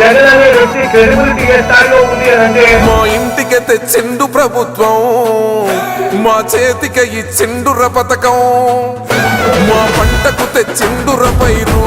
జగన్ అనే వ్యక్తి క్రెడిబిలిటీ ఏ స్థాయిలో ఉంది అని అంటే మా ఇంటికి తెచ్చిండు ప్రభుత్వం. మా చేతికి ఇచ్చిండుర పథకం. మా పంటకు తెచ్చిండుర పైరు.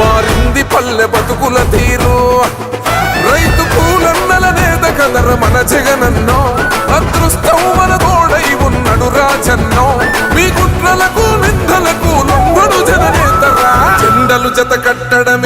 మారింది పల్లె బతుకుల తీరు. రైతు కూలన్నల నేత కదర మన జగనన్నో. అదృష్టం మన తోడై ఉన్నడు రాజన్నో. మీ కుట్రలకు నిందలకు లొంగడు జననేతరా చెండలు జత కట్టడమే